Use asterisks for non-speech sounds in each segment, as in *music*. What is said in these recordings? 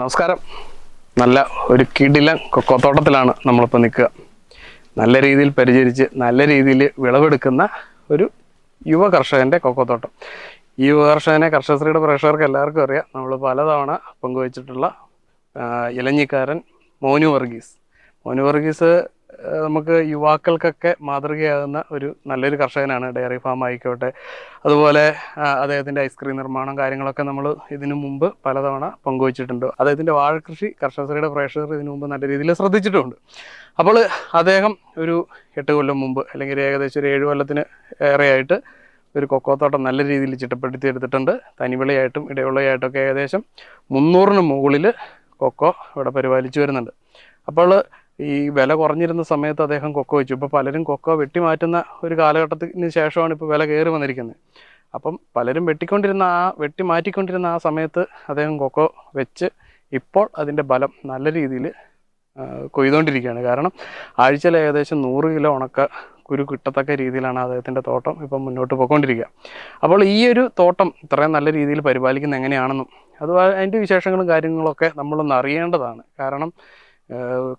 നമസ്കാരം. നല്ല ഒരു കിടിലൻ കൊക്കോത്തോട്ടത്തിലാണ് നമ്മളിപ്പോൾ നിൽക്കുക. നല്ല രീതിയിൽ പരിചരിച്ച് നല്ല രീതിയിൽ വിളവെടുക്കുന്ന ഒരു യുവ കർഷകന്റെ കൊക്കോത്തോട്ടം. ഈ യുവ കർഷകനെ കർഷകശ്രീയുടെ പ്രേക്ഷകർക്ക് എല്ലാവർക്കും അറിയാം. നമ്മൾ പലതവണ പങ്കുവച്ചിട്ടുള്ള ഇലഞ്ഞിക്കാരൻ മോനു വർഗീസ്. മോനു വർഗീസ് നമുക്ക് യുവാക്കൾക്കൊക്കെ മാതൃകയാകുന്ന ഒരു നല്ലൊരു കർഷകനാണ് ഡയറി ഫാം ആയിക്കോട്ടെ. അതുപോലെ അദ്ദേഹത്തിന്റെ ഐസ്ക്രീം നിർമ്മാണം കാര്യങ്ങളൊക്കെ നമ്മൾ ഇതിനു മുമ്പ് പലതവണ പങ്കുവച്ചിട്ടുണ്ട്. അദ്ദേഹത്തിന്റെ വാഴകൃഷി കർഷകശ്രീയുടെ പ്രേക്ഷകർ ഇതിനു മുമ്പ് നല്ല രീതിയിൽ ശ്രദ്ധിച്ചിട്ടുമുണ്ട് അപ്പോൾ അദ്ദേഹം ഒരു എട്ട് കൊല്ലം മുമ്പ് അല്ലെങ്കിൽ ഏകദേശം ഒരു ഏഴ് കൊല്ലത്തിന് ഏറെയായിട്ട് ഒരു കൊക്കോത്തോട്ടം നല്ല രീതിയിൽ ചിട്ടപ്പെടുത്തി എടുത്തിട്ടുണ്ട് തനിവിളയായിട്ടും ഇടവിളയായിട്ടൊക്കെ ഏകദേശം മുന്നൂറിന് മുകളിൽ കൊക്കോ ഇവിടെ പരിപാലിച്ചു വരുന്നുണ്ട്. അപ്പോൾ ഈ വില കുറഞ്ഞിരുന്ന സമയത്ത് അദ്ദേഹം കൊക്കോ വെച്ചു. ഇപ്പോൾ പലരും കൊക്കോ വെട്ടിമാറ്റുന്ന ഒരു കാലഘട്ടത്തിന് ശേഷമാണ് ഇപ്പോൾ വില കയറി വന്നിരിക്കുന്നത്. അപ്പം പലരും വെട്ടിക്കൊണ്ടിരുന്ന ആ വെട്ടി മാറ്റിക്കൊണ്ടിരുന്ന ആ സമയത്ത് അദ്ദേഹം കൊക്കോ വെച്ച് ഇപ്പോൾ അതിന്റെ ബലം നല്ല രീതിയിൽ കൊയ്തുകൊണ്ടിരിക്കുകയാണ് കാരണം ആഴ്ചയിൽ ഏകദേശം നൂറ് കിലോ ഉണക്ക കുരു കിട്ടത്തക്ക രീതിയിലാണ് അദ്ദേഹത്തിന്റെ തോട്ടം ഇപ്പം മുന്നോട്ട് പോയിക്കൊണ്ടിരിക്കുക. അപ്പോൾ ഈ ഒരു തോട്ടം ഇത്രയും നല്ല രീതിയിൽ പരിപാലിക്കുന്നത് എങ്ങനെയാണെന്നും അത് അതിന്റെ വിശേഷങ്ങളും കാര്യങ്ങളൊക്കെ നമ്മളൊന്ന് അറിയേണ്ടതാണ്. കാരണം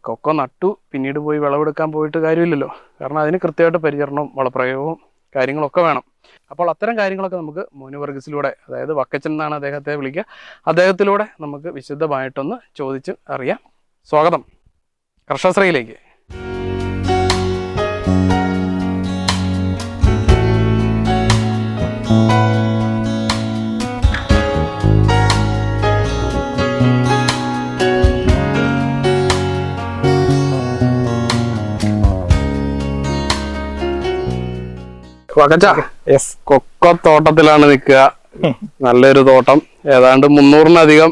കൊക്കോ നട്ടു. പിന്നീട് പോയി വിളവെടുക്കാൻ പോയിട്ട് കാര്യമില്ലല്ലോ. കാരണം അതിന് കൃത്യമായിട്ട് പരിചരണവും വളപ്രയോഗവും കാര്യങ്ങളൊക്കെ വേണം. അപ്പോൾ അത്തരം കാര്യങ്ങളൊക്കെ നമുക്ക് മോനു വർഗീസിലൂടെ അതായത് വക്കച്ചൻ എന്നാണ് അദ്ദേഹത്തെ വിളിക്കുക അദ്ദേഹത്തിലൂടെ നമുക്ക് വിശദമായിട്ടൊന്ന് ചോദിച്ച് അറിയാം. സ്വാഗതം. കർഷകശ്രീയിലേക്ക്. യെസ് കൊക്കോ തോട്ടത്തിലാണ് നിൽക്കുക. നല്ലൊരു തോട്ടം. ഏതാണ്ട് മുന്നൂറിനധികം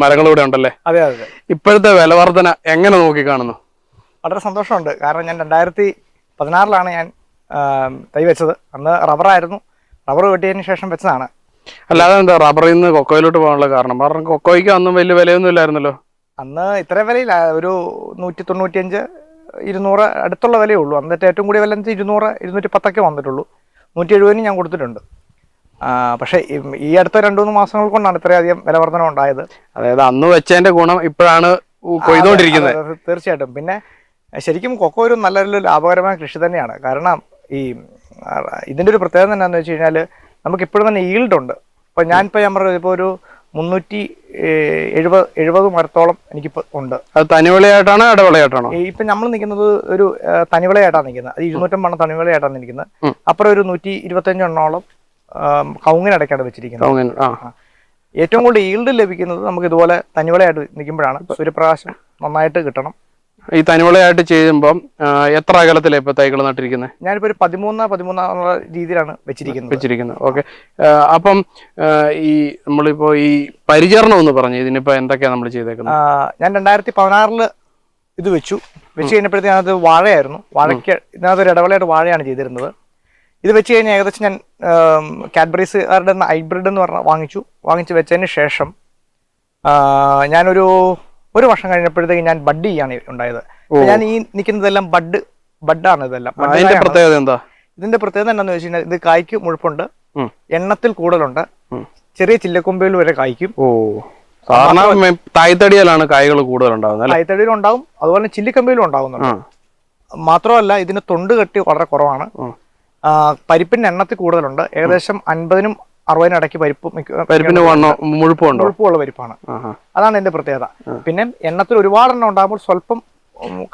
മരങ്ങൾ ഇവിടെ ഉണ്ടല്ലേ? അതെ അതെ ഇപ്പോഴത്തെ വിലവർധന എങ്ങനെ നോക്കി കാണുന്നു? വളരെ സന്തോഷമുണ്ട്. കാരണം ഞാൻ രണ്ടായിരത്തി പതിനാറിലാണ് ഞാൻ തൈ വെച്ചത്. അന്ന് റബ്ബറായിരുന്നു റബ്ബർ വെട്ടിയതിന് ശേഷം വെച്ചതാണ്. അല്ലാതെ എന്താ റബ്ബറിൽ നിന്ന് കൊക്കോയിലോട്ട് പോകാനുള്ള കാരണം? കാരണം കൊക്കോയ്ക്ക് അന്നും വലിയ വിലയൊന്നും ഇല്ലായിരുന്നല്ലോ. അന്ന് ഇത്ര വിലയില്ല. ഒരു നൂറ്റി തൊണ്ണൂറ്റിയഞ്ച് ഇരുന്നൂറ് അടുത്തുള്ള വിലയേ ഉള്ളൂ. അന്നത്തെ ഏറ്റവും കൂടിയ വില ഇരുന്നൂറ് ഇരുന്നൂറ്റി പത്തൊക്കെ വന്നിട്ടുള്ളൂ. നൂറ്റി എഴുപതിന് ഞാൻ കൊടുത്തിട്ടുണ്ട്. പക്ഷേ ഈ- അടുത്ത രണ്ടു മൂന്ന് മാസങ്ങൾ കൊണ്ടാണ് ഇത്രയധികം വില വർധന ഉണ്ടായത്. അതായത് അന്ന് വെച്ചതിന്റെ ഗുണം ഇപ്പോഴാണ് കൊയ്തുകൊണ്ടിരിക്കുന്നത് തീർച്ചയായിട്ടും. പിന്നെ ശരിക്കും കൊക്കോ ഒരു നല്ലൊരു ലാഭകരമായ കൃഷി തന്നെയാണ്. കാരണം ഈ ഇതിന്റെ ഒരു പ്രത്യേകത എന്താണെന്ന് വെച്ച് കഴിഞ്ഞാൽ നമുക്ക് ഇപ്പോഴും തന്നെ ഈൽഡ് ഉണ്ട്. ഇപ്പൊ ഞാനിപ്പോൾ ഞാൻ പറഞ്ഞത് ഇപ്പോൾ ഒരു മുന്നൂറ്റി എഴുപത് എഴുപത് മരത്തോളം എനിക്കിപ്പോൾ ഉണ്ട്. അത് തനിവിളയായിട്ടാണോ ഇടവിളയായിട്ടാണോ? ഇപ്പൊ നമ്മൾ നിൽക്കുന്നത് ഒരു തനിവിളയായിട്ടാണ് നിൽക്കുന്നത്. അത് ഇരുന്നൂറ്റമ്പണ്ണം തനിവിളയായിട്ടാണ് നിൽക്കുന്നത്. അപ്പുറം ഒരു നൂറ്റി ഇരുപത്തഞ്ചെണ്ണോളം കൗങ്ങിനടക്കാണ് വെച്ചിരിക്കുന്നത്. ഏറ്റവും കൂടുതൽ ഈൽഡ് ലഭിക്കുന്നത് നമുക്ക് ഇതുപോലെ തനിവിളയായിട്ട് നിൽക്കുമ്പോഴാണ്. സൂര്യപ്രകാശം നന്നായിട്ട് കിട്ടണം. ഈ തനിമുളയായിട്ട് ചെയ്യുമ്പോൾ എത്ര അകലത്തിലാണ് ഇപ്പൊ തൈകൾ നട്ടിരിക്കുന്നത് ഞാനിപ്പോ ഒരു പതിമൂന്ന് പതിമൂന്നാം രീതിയിലാണ് വെച്ചിരിക്കുന്നത്. വെച്ചിരിക്കുന്നത്. ഓക്കെ. അപ്പം ഈ നമ്മളിപ്പോ ഈ പരിചരണം എന്ന് പറഞ്ഞു ഇതിനിപ്പോ എന്തൊക്കെയാണ് നമ്മൾ ചെയ്തേക്കുന്നത് ഞാൻ രണ്ടായിരത്തി പതിനാറിൽ ഇത് വെച്ചു. വെച്ച് കഴിഞ്ഞപ്പോഴത്തേക്ക് ഞാനത് വാഴയായിരുന്നു. വാഴയ്ക്ക് ഇതിനകത്ത് ഒരു ഇടവേളയായിട്ട് വാഴയാണ് ചെയ്തിരുന്നത്. ഇത് വെച്ച് കഴിഞ്ഞാൽ ഏകദേശം ഞാൻ കാഡ്ബറീസുകാരുടെ ഹൈബ്രിഡ് എന്ന് പറഞ്ഞ വാങ്ങിച്ചു. വാങ്ങിച്ച് വെച്ചതിന് ശേഷം ഞാനൊരു ഒരു വർഷം കഴിഞ്ഞപ്പോഴത്തേക്ക് ഞാൻ ബഡ് ചെയ്യാണ് ഉണ്ടായത്. ഞാൻ ഈ നിൽക്കുന്നതെല്ലാം ബഡ് ബഡാണ് ഇതെല്ലാം. അതിന്റെ പ്രത്യേകത എന്താ? ഇതിന്റെ പ്രത്യേകത എന്താണെന്ന് വെച്ച് കഴിഞ്ഞാൽ ഇത് കായ്ക്ക് മുഴുപ്പുണ്ട്. എണ്ണത്തിൽ കൂടുതലുണ്ട്. ചെറിയ ചില്ലക്കൊമ്പയിൽ വരെ കായ്ക്കും. ഓ. സാധാരണ തായ്തടിയിലാണ് കായ്കൾ കൂടുതൽ ഉണ്ടാവുന്നത് കൈത്തടിയിലും ഉണ്ടാവും അതുപോലെ ചില്ലിക്കമ്പയിലും ഉണ്ടാവുന്നുണ്ട്. മാത്രമല്ല ഇതിന് തൊണ്ട് കെട്ടി വളരെ കുറവാണ്. പരിപ്പിന്റെ എണ്ണത്തിൽ കൂടുതലുണ്ട്. ഏകദേശം അൻപതിനും അറുപതിനും ഇടയ്ക്ക് പരിപ്പ് മുഴുപ്പുള്ള പരിപ്പിന് മുഴുപ്പുണ്ടോ? കൊഴുപ്പുള്ള പരിപ്പാണ്. അതാണ് എന്റെ പ്രത്യേകത. പിന്നെ എണ്ണത്തിൽ ഒരുപാട് എണ്ണം ഉണ്ടാകുമ്പോൾ സ്വല്പം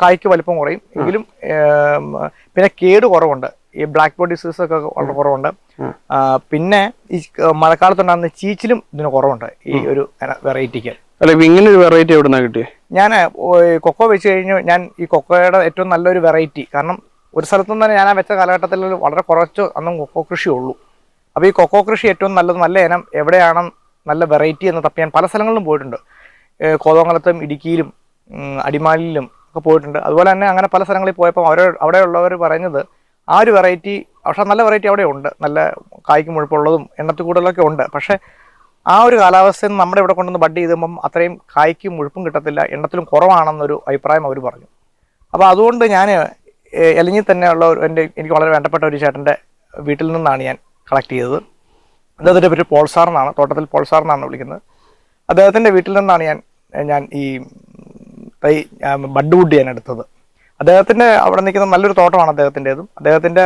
കായ്ക്ക് വലിപ്പം കുറയും. എങ്കിലും പിന്നെ കേട് കുറവുണ്ട്. ഈ ബ്ലാക്ക് ബോർഡ് ഡിസീസ് ഒക്കെ വളരെ കുറവുണ്ട്. പിന്നെ ഈ മഴക്കാലത്തുണ്ടാകുന്ന ചീച്ചിലും ഇതിന് കുറവുണ്ട് ഈ ഒരു വെറൈറ്റിക്ക് അല്ല ഇങ്ങനെ ഒരു വെറൈറ്റി എവിടെ നിന്നാണ് കിട്ടിയത് ഞാൻ കൊക്കോ വെച്ച് കഴിഞ്ഞ് ഞാൻ ഈ കൊക്കോയുടെ ഏറ്റവും നല്ലൊരു വെറൈറ്റി കാരണം ഒരു സ്ഥലത്തുനിന്ന് തന്നെ ഞാൻ ആ വെച്ച കാലഘട്ടത്തിൽ വളരെ കുറച്ച് അന്നും കൊക്കോ കൃഷി ഉള്ളൂ. അപ്പോൾ ഈ കൊക്കോ കൃഷി ഏറ്റവും നല്ലത് നല്ല ഇനം എവിടെയാണ് നല്ല വെറൈറ്റി എന്ന് തപ്പി ഞാൻ പല സ്ഥലങ്ങളിലും പോയിട്ടുണ്ട്. കോതോങ്കലത്തും ഇടുക്കിയിലും അടിമാലിയിലും ഒക്കെ പോയിട്ടുണ്ട്. അതുപോലെ തന്നെ അങ്ങനെ പല സ്ഥലങ്ങളിൽ പോയപ്പോൾ അവർ അവിടെയുള്ളവർ പറയുന്നത് ആ ഒരു വെറൈറ്റി പക്ഷേ നല്ല വെറൈറ്റി അവിടെ ഉണ്ട്. നല്ല കായ്ക്കും മുഴുപ്പുള്ളതും എണ്ണത്തിൽ കൂടുതലൊക്കെ ഉണ്ട്. പക്ഷേ ആ ഒരു കാലാവസ്ഥയിൽ നമ്മുടെ ഇവിടെ കൊണ്ടുവന്ന് ബഡ് ചെയ്തുമ്പം അത്രയും കായ്ക്കും മുഴുപ്പും കിട്ടത്തില്ല എണ്ണത്തിലും കുറവാണെന്നൊരു അഭിപ്രായം അവർ പറഞ്ഞു. അപ്പോൾ അതുകൊണ്ട് ഞാൻ എലഞ്ഞി തന്നെയുള്ള എന്റെ എനിക്ക് വളരെ വേണ്ടപ്പെട്ട ഒരു ചേട്ടന്റെ വീട്ടിൽ നിന്നാണ് ഞാൻ കളക്ട് ചെയ്തത്. അദ്ദേഹത്തിന്റെ പേര് പോൾസാർ എന്നാണ് തോട്ടത്തിൽ പോൾസാർ എന്നാണ് വിളിക്കുന്നത്. അദ്ദേഹത്തിന്റെ വീട്ടിൽ നിന്നാണ് ഞാൻ ഞാൻ ഈ തൈ ബഡ് വുഡ് ഞാൻ എടുത്തത്. അദ്ദേഹത്തിന്റെ അവിടെ നിൽക്കുന്ന നല്ലൊരു തോട്ടമാണ് അദ്ദേഹത്തിന്റെതും. അദ്ദേഹത്തിന്റെ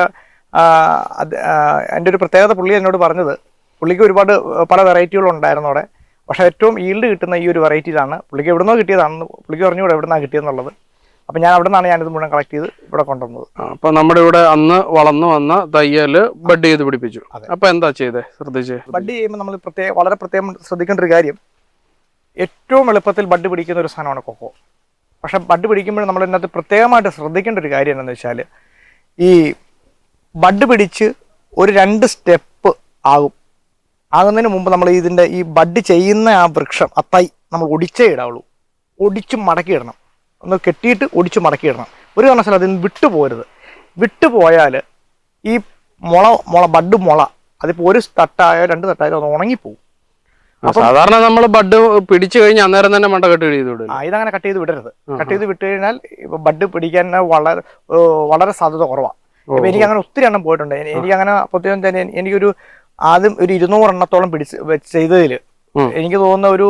എന്റെ ഒരു പ്രത്യേകത പുള്ളി എന്നോട് പറഞ്ഞത് പുള്ളിക്ക് ഒരുപാട് പല വെറൈറ്റികളുണ്ടായിരുന്നു അവിടെ. പക്ഷേ ഏറ്റവും ഈൽഡ് കിട്ടുന്ന ഈ ഒരു വെറൈറ്റിയിലാണ് പുള്ളിക്ക് എവിടുന്നോ കിട്ടിയതാണെന്ന് പുള്ളിക്ക് പറഞ്ഞുകൂടെ എവിടുന്നാണ് കിട്ടിയെന്നുള്ളത് അപ്പം ഞാൻ അവിടെ നിന്നാണ് ഞാനിത് മുഴുവൻ കളക്ട് ചെയ്ത് ഇവിടെ കൊണ്ടുവന്നത്. അപ്പൊ നമ്മുടെ ഇവിടെ അന്ന് വളർന്നു വന്ന തയ്യൽ ബഡ് ചെയ്ത് പിടിപ്പിച്ചു. അപ്പൊ എന്താ ചെയ്തേ ശ്രദ്ധിച്ച്? ബഡ് ചെയ്യുമ്പോൾ നമ്മൾ പ്രത്യേക വളരെ പ്രത്യേകം ശ്രദ്ധിക്കേണ്ട ഒരു കാര്യം ഏറ്റവും എളുപ്പത്തിൽ ബഡ് പിടിക്കുന്ന ഒരു സാധനമാണ് കൊക്കോ. പക്ഷെ ബഡ് പിടിക്കുമ്പോൾ നമ്മൾ ഇതിനകത്ത് പ്രത്യേകമായിട്ട് ശ്രദ്ധിക്കേണ്ട ഒരു കാര്യം എന്താണെന്ന് വെച്ചാൽ ഈ ബഡ് പിടിച്ച് ഒരു രണ്ട് സ്റ്റെപ്പ് ആകും. ആകുന്നതിന് മുമ്പ് നമ്മൾ ഇതിന്റെ ഈ ബഡ് ചെയ്യുന്ന ആ വൃക്ഷം ആ തൈ നമ്മൾ ഒടിച്ചേ ഇടാവുള്ളൂ. ഒടിച്ച് മടക്കിയിടണം ഒന്ന് കെട്ടിയിട്ട് ഒടിച്ച് മടക്കിയിടണം. ഒരു കാരണവശാലും അതിൽ നിന്ന് വിട്ടു പോരുത്. വിട്ടു പോയാൽ ഈ മുള മുള ബഡ് മുള അതിപ്പോൾ ഒരു തട്ടായോ രണ്ട് തട്ടായോ അത് ഉണങ്ങിപ്പോവും. സാധാരണ നമ്മൾ ബഡ് പിടിച്ചു കഴിഞ്ഞ് അന്നേരം തന്നെ മണ്ട കട്ട് ചെയ്ത് വിടും ആ ഇതങ്ങനെ കട്ട് ചെയ്ത് വിടരുത്. കട്ട് ചെയ്ത് വിട്ട് കഴിഞ്ഞാൽ ഇപ്പൊ ബഡ് പിടിക്കാൻ വളരെ വളരെ സാധ്യത കുറവാണ് ഇപ്പൊ എനിക്ക് അങ്ങനെ ഒത്തിരി എണ്ണം പോയിട്ടുണ്ട്. എനി- എനിക്ക് അങ്ങനെ പ്രത്യേകം തന്നെ എനി- എനിക്കൊരു ആദ്യം ഒരു ഇരുന്നൂറ് എണ്ണത്തോളം പിടിച്ച് ചെയ്തതിൽ എനിക്ക് തോന്നുന്ന ഒരു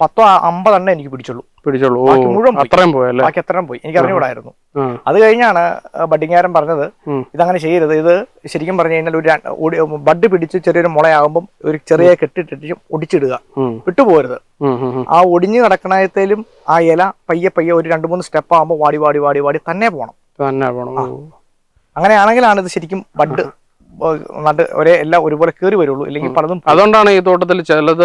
പത്തോ അമ്പതെണ്ണം അമ്പത് എനിക്ക് പിടിച്ചുള്ളൂ. പിടിച്ചോളൂ മുഴുവൻ അത്രയും പോയല്ലേ ബാക്കി എത്രയും പോയി. എനിക്ക് അറിഞ്ഞുകൂടായിരുന്നു. അത് കഴിഞ്ഞാണ് ബഡിങ്ങാരൻ പറഞ്ഞത്. ഇതങ്ങനെ ചെയ്യരുത്. ഇത് ശരിക്കും പറഞ്ഞു കഴിഞ്ഞാൽ ഒരു ബഡ് പിടിച്ച് ചെറിയൊരു മുളയാകുമ്പോൾ ഒരു ചെറിയ കെട്ടിട്ടിട്ട് ഒടിച്ചിടുക. വിട്ടുപോരുത്. ആ ഒടിഞ്ഞു നടക്കണത്തേലും ആ ഇല പയ്യെ പയ്യെ ഒരു രണ്ട് മൂന്ന് സ്റ്റെപ്പ് ആകുമ്പോൾ വാടി വാടി വാടി വാടി തന്നെ പോകണം തന്നെ പോണം. അങ്ങനെയാണെങ്കിലാണ് ഇത് ശരിക്കും ബഡ് നട്ട് ഒരേ എല്ലാം ഒരുപോലെ കയറി വരുള്ളൂ. അല്ലെങ്കിൽ പലതും അതുകൊണ്ടാണ് ഈ തോട്ടത്തിൽ ചിലത്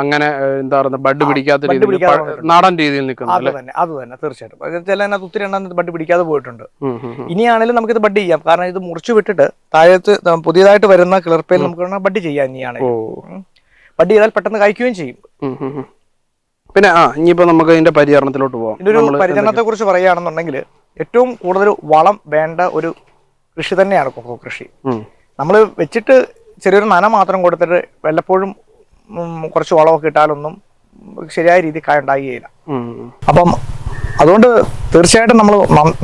അങ്ങനെ എന്താ പറയുക ബഡ് പിടിക്കാത്ത രീതിയിൽ നാടൻ രീതിയിൽ നിൽക്കുന്നത് അത് തന്നെ അത് തന്നെ തീർച്ചയായിട്ടും. അത് ചില അതിനകത്ത് ഒത്തിരി എണ്ണം ബഡ് പിടിക്കാതെ പോയിട്ടുണ്ട്. ഇനിയാണെങ്കിലും നമുക്ക് ഇത് നമുക്കിത് ബഡ് ചെയ്യാം. കാരണം ഇത് മുറിച്ചു വിട്ടിട്ട് താഴത്ത് പുതിയതായിട്ട് വരുന്ന കിളർപ്പയിൽ നമുക്ക് ബഡ് ചെയ്യാം ഇനിയാണ് ബഡ് ചെയ്താൽ പെട്ടെന്ന് കഴിക്കുകയും ചെയ്യും. പിന്നെ ആ ഇനിയിപ്പോ നമുക്ക് ഇതിന്റെ പരിചരണത്തിലോട്ട് പോവാം. ഇതിന്റെ ഒരു പരിചരണത്തെ കുറിച്ച് പറയുകയാണെന്നുണ്ടെങ്കിൽ ഏറ്റവും കൂടുതൽ വളം വേണ്ട ഒരു കൃഷി തന്നെയാണ് കൊക്കോ കൃഷി. നമ്മൾ വെച്ചിട്ട് ചെറിയൊരു നന മാത്രം കൊടുത്തിട്ട് വല്ലപ്പോഴും കുറച്ച് വളമൊക്കെ ഇട്ടാലൊന്നും ശരിയായ രീതിയിൽ കായ ഉണ്ടാകുകയില്ല. അപ്പം അതുകൊണ്ട് തീർച്ചയായിട്ടും നമ്മൾ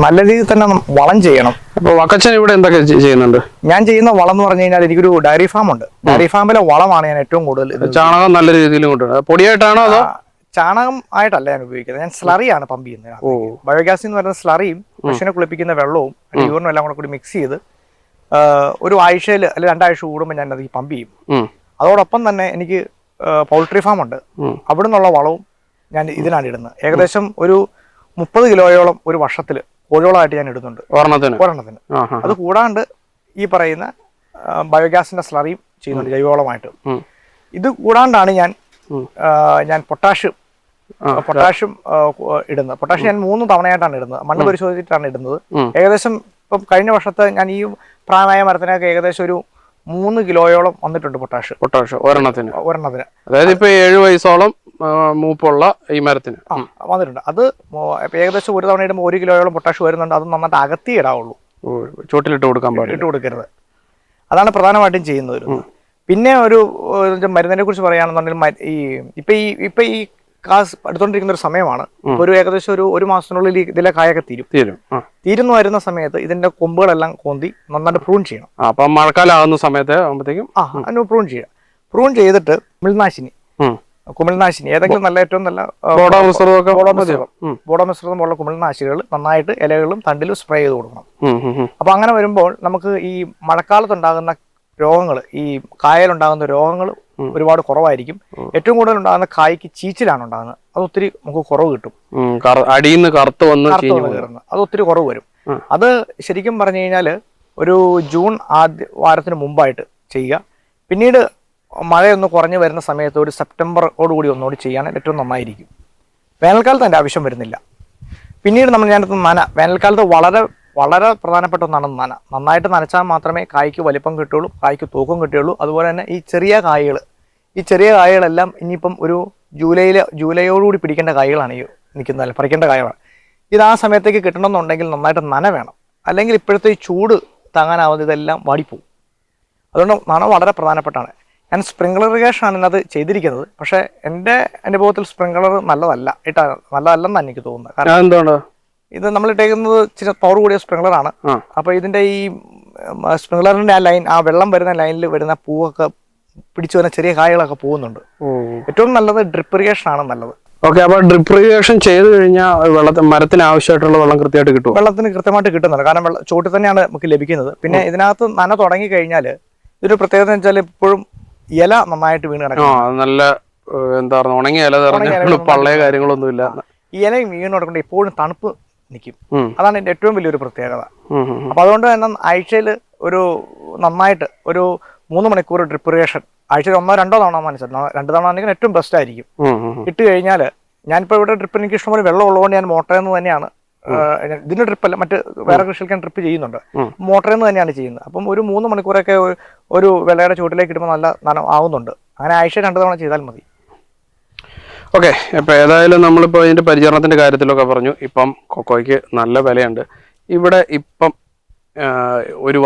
നല്ല രീതിയിൽ തന്നെ വളം ചെയ്യണം. അപ്പൊ വക്കച്ചൻ ഇവിടെ എന്തൊക്കെ ചെയ്യുന്നുണ്ട്? ഞാൻ ചെയ്യുന്ന വളം എന്ന് പറഞ്ഞു കഴിഞ്ഞാൽ എനിക്കൊരു ഡയറി ഫാം ഉണ്ട്. ഡയറി ഫാമിലെ വളമാണ് ഞാൻ ഏറ്റവും കൂടുതൽ ചാണകം നല്ല രീതിയിൽ കൊണ്ടുവരുന്നത് പൊടിയായിട്ടാണോ അതോ? ചാണകം ആയിട്ടല്ല ഞാൻ ഉപയോഗിക്കുന്നത്. ഞാൻ സ്ലറിയാണ് പമ്പ് ചെയ്യുന്നത്. ബയോഗ്യാസ് എന്ന് പറയുന്ന സ്ലറിയും പശുവിനെ കുളിപ്പിക്കുന്ന വെള്ളവും യൂറിനും എല്ലാം കൂടെ കൂടി മിക്സ് ചെയ്ത് ഒരു ആഴ്ചയിൽ അല്ലെങ്കിൽ രണ്ടാഴ്ച കൂടുമ്പോൾ ഞാൻ അത് പമ്പ് ചെയ്യും. അതോടൊപ്പം തന്നെ എനിക്ക് പൗൾട്രി ഫാം ഉണ്ട്. അവിടെ നിന്നുള്ള വളവും ഞാൻ ഇതിനാണ് ഇടുന്നത്. ഏകദേശം ഒരു മുപ്പത് കിലോയോളം ഒരു വർഷത്തിൽ കോഴികളായിട്ട് ഞാൻ ഇടുന്നുണ്ട്. ഒരെണ്ണത്തിന്? ഒരെണ്ണത്തിന്. അത് കൂടാണ്ട് ഈ പറയുന്ന ബയോഗ്യാസിന്റെ സ്ലറിയും ചെയ്യുന്നുണ്ട് ജൈവവളമായിട്ട്. ഇത് കൂടാണ്ടാണ് ഞാൻ ഞാൻ പൊട്ടാഷ്യം പൊട്ടാഷ്യം ഇടുന്നത്. പൊട്ടാഷ്യം ഞാൻ മൂന്ന് തവണയായിട്ടാണ് ഇടുന്നത്. മണ്ണ് പരിശോധിച്ചിട്ടാണ് ഇടുന്നത്. ഏകദേശം ഇപ്പം കഴിഞ്ഞ വർഷത്തെ ഞാൻ ഈ പ്രായമായ മരത്തിനൊക്കെ ഏകദേശം ഒരു മൂന്ന് കിലോയോളം വന്നിട്ടുണ്ട് പൊട്ടാഷ്. പൊട്ടാഷ് ഒരെണ്ണത്തിന്. ഒരെണ്ണത്തിന്. അതായത് ഇപ്പൊ ഏഴ് വയസ്സോളം മൂപ്പുള്ള ഈ മരത്തിന്. ആ വന്നിട്ടുണ്ട്. അത് ഏകദേശം ഒരു തവണ ഇടുമ്പോൾ ഒരു കിലോയോളം പൊട്ടാഷ് വരുന്നുണ്ട്. അത് നന്നായിട്ട് അകത്തി ഇടാവുള്ളൂ. ചുവട്ടിലിട്ട് കൊടുക്കാൻ പാടില്ല. ഇട്ട് കൊടുക്കരുത്. അതാണ് പ്രധാനമായിട്ടും ചെയ്യുന്നത്. ഒരു. പിന്നെ ഒരു മരുന്നിനെ കുറിച്ച് പറയുകയാണെന്നുണ്ടെങ്കിൽ ഈ ഇപ്പൊ ഈ ഇപ്പൊ ഈ കാസ് എടുത്തോണ്ടിരിക്കുന്ന ഒരു സമയമാണ്. ഒരു ഏകദേശം ഒരു ഒരു മാസത്തിനുള്ളിൽ ഇതിലെ കായൊക്കെ തീരും. തീരും തീരുന്നു വരുന്ന സമയത്ത് ഇതിന്റെ കൊമ്പുകളെല്ലാം കോന്തി നന്നായിട്ട് പ്രൂൺ ചെയ്യണം. അപ്പൊ മഴക്കാലാവുന്ന സമയത്ത് ആകുമ്പോഴത്തേക്കും ആ അതിന് പ്രൂൺ ചെയ്യുക പ്രൂൺ ചെയ്തിട്ട് മിൽനാശിനി. കുമിൾനാശിനി. ഏതെങ്കിലും നല്ല ഏറ്റവും നല്ല ബോഡോമിശ്രിതം ബോഡോ മിശ്രിതമൊക്കെ ബോഡോ മതിയോ? മിശ്രിതം ഉം. ബോഡോ മിശ്രിതം പോലുള്ള കുമിൾനാശികൾ നന്നായിട്ട് ഇലകളിലും തണ്ടിലും സ്പ്രേ ചെയ്ത് കൊടുക്കണം. അപ്പൊ അങ്ങനെ വരുമ്പോൾ നമുക്ക് ഈ മഴക്കാലത്തുണ്ടാകുന്ന രോഗങ്ങൾ ഈ കായലുണ്ടാകുന്ന രോഗങ്ങൾ ഒരുപാട് കുറവായിരിക്കും. ഏറ്റവും കൂടുതൽ ഉണ്ടാകുന്ന കായ്ക്ക് ചീച്ചിലാണ് ഉണ്ടാകുന്നത്. അത് ഒത്തിരി നമുക്ക് കുറവ് കിട്ടും. അടിയിൽ നിന്ന് കറുത്ത് വന്ന്. കയറുന്നത്. അത് ഒത്തിരി കുറവ് വരും. അത് ശരിക്കും പറഞ്ഞു കഴിഞ്ഞാൽ ഒരു ജൂൺ ആദ്യ വാരത്തിന് മുമ്പായിട്ട് ചെയ്യുക. പിന്നീട് മഴയൊന്ന് കുറഞ്ഞു വരുന്ന സമയത്ത് ഒരു സെപ്റ്റംബറോടുകൂടി ഒന്നുകൂടി ചെയ്യുകയാണെങ്കിൽ ഏറ്റവും നന്നായിരിക്കും. വേനൽക്കാലത്ത് അതിന്റെ ആവശ്യം വരുന്നില്ല. പിന്നീട് നമ്മൾ ഞാനത് നന വേനൽക്കാലത്ത് വളരെ വളരെ പ്രധാനപ്പെട്ട ഒന്നാണ് നന. നന്നായിട്ട് നനച്ചാൽ മാത്രമേ കായ്ക്ക് വലിപ്പം കിട്ടുള്ളൂ കായ്ക്ക് തൂക്കം കിട്ടുകയുള്ളൂ. അതുപോലെ തന്നെ ഈ ചെറിയ കായകൾ ഈ ചെറിയ കായകളെല്ലാം ഇനിയിപ്പം ഒരു ജൂലൈയിൽ ജൂലൈയോടുകൂടി പിടിക്കേണ്ട കായകളാണ് ഈ നിൽക്കുന്നത് പറിക്കേണ്ട കായകളാണ്. ഇത് ആ സമയത്തേക്ക് കിട്ടണമെന്നുണ്ടെങ്കിൽ നന്നായിട്ട് നന വേണം. അല്ലെങ്കിൽ ഇപ്പോഴത്തെ ഈ ചൂട് താങ്ങാനാവാതെ ഇതെല്ലാം വാടിപ്പോവും. അതുകൊണ്ട് നന വളരെ പ്രധാനപ്പെട്ടാണ്. ഞാൻ സ്പ്രിംഗ്ലർ ഇറിഗേഷനാണ് ഇന്നത് ചെയ്തിരിക്കുന്നത്. പക്ഷേ എന്റെ അനുഭവത്തിൽ സ്പ്രിംഗ്ലർ നല്ലതല്ല. ഇട്ടാ നല്ലതല്ലെന്നാണ് എനിക്ക് തോന്നുന്നത്. കാരണം എന്താണ് ഇത് നമ്മൾ ഇട്ടേക്കുന്നത് ചില പവർ കൂടിയ സ്പ്രിംഗ്ലറാണ് അപ്പൊ അപ്പോൾ ഇതിന്റെ ഈ സ്പ്രിംഗ്ലറിന്റെ ആ ലൈൻ ആ വെള്ളം വരുന്ന ലൈനിൽ വരുന്ന പൂവൊക്കെ പിടിച്ചു വരുന്ന ചെറിയ കായകളൊക്കെ പോകുന്നുണ്ട്. ഏറ്റവും നല്ലത് ഡ്രിപ്പ് ഇറിഗേഷൻ ആണ് നല്ലത്. ഓക്കെ അപ്പൊ ഡ്രിപ്പ് ഇറിഗേഷൻ ചെയ്ത് കഴിഞ്ഞാൽ വെള്ളത്തിന് മരത്തിന് ആവശ്യമായിട്ടുള്ള വെള്ളം കൃത്യമായിട്ട് കിട്ടും വെള്ളത്തിന് കൃത്യമായിട്ട് കിട്ടുന്നുണ്ട് കാരണം വെള്ളം ചോട്ടിൽ തന്നെയാണ് നമുക്ക് ലഭിക്കുന്നത്. പിന്നെ ഇതിനകത്ത് നന തുടങ്ങി കഴിഞ്ഞാൽ ഇതൊരു പ്രത്യേകത എന്ന് വെച്ചാൽ ഇപ്പോഴും ഇല നന്നായിട്ട് വീണ് കിടക്കും നല്ല എന്താ പറയുക ഉണങ്ങിയ ഇല തെറഞ്ഞ പള്ളയ കാര്യങ്ങളൊന്നും ഇല്ല ഈ ഇലയും വീണ് കിടക്കുന്നുണ്ട്. എപ്പോഴും തണുപ്പ് നിൽക്കും അതാണ് എന്റെ ഏറ്റവും വലിയൊരു പ്രത്യേകത. അപ്പോൾ അതുകൊണ്ട് തന്നെ ആഴ്ചയിൽ ഒരു നന്നായിട്ട് ഒരു മൂന്ന് മണിക്കൂർ ഡ്രിപ്പ് ഇറിഗേഷൻ ആഴ്ചയിൽ ഒന്നോ രണ്ടോ തവണ മനസ്സിലായി രണ്ട് തവണ ആണെങ്കിൽ ഏറ്റവും ബെസ്റ്റ് ആയിരിക്കും. ഇട്ട് കഴിഞ്ഞാൽ ഞാനിപ്പോൾ ഇവിടെ ഡ്രിപ്പ് എനിക്ക് ഇഷ്ടംപോലെ വെള്ളം ഉള്ളതുകൊണ്ട് ഞാൻ മോട്ടറിൽ നിന്ന് തന്നെയാണ് ഇതിന്റെ ട്രിപ്പ് അല്ല മറ്റ് വേറെ കൃഷികൾക്ക് ട്രിപ്പ് ചെയ്യുന്നുണ്ട്. മോട്ടറിൽ നിന്ന് തന്നെയാണ് ചെയ്യുന്നത്. അപ്പം ഒരു മൂന്ന് മണിക്കൂറൊക്കെ ഒരു- ഒരു വെള്ളയുടെ ചുവട്ടിലേക്ക് ഇടുമ്പോൾ നല്ല നനം ആവുന്നുണ്ട്. അങ്ങനെ ആഴ്ച രണ്ട് തവണ ചെയ്താൽ മതി. ഓക്കെ ഇപ്പൊ ഏതായാലും നമ്മളിപ്പോ ഇതിന്റെ പരിചരണത്തിന്റെ കാര്യത്തിലൊക്കെ പറഞ്ഞു. ഇപ്പം കൊക്കോയ്ക്ക് നല്ല വിലയുണ്ട്. ഇവിടെ ഇപ്പം ഒരു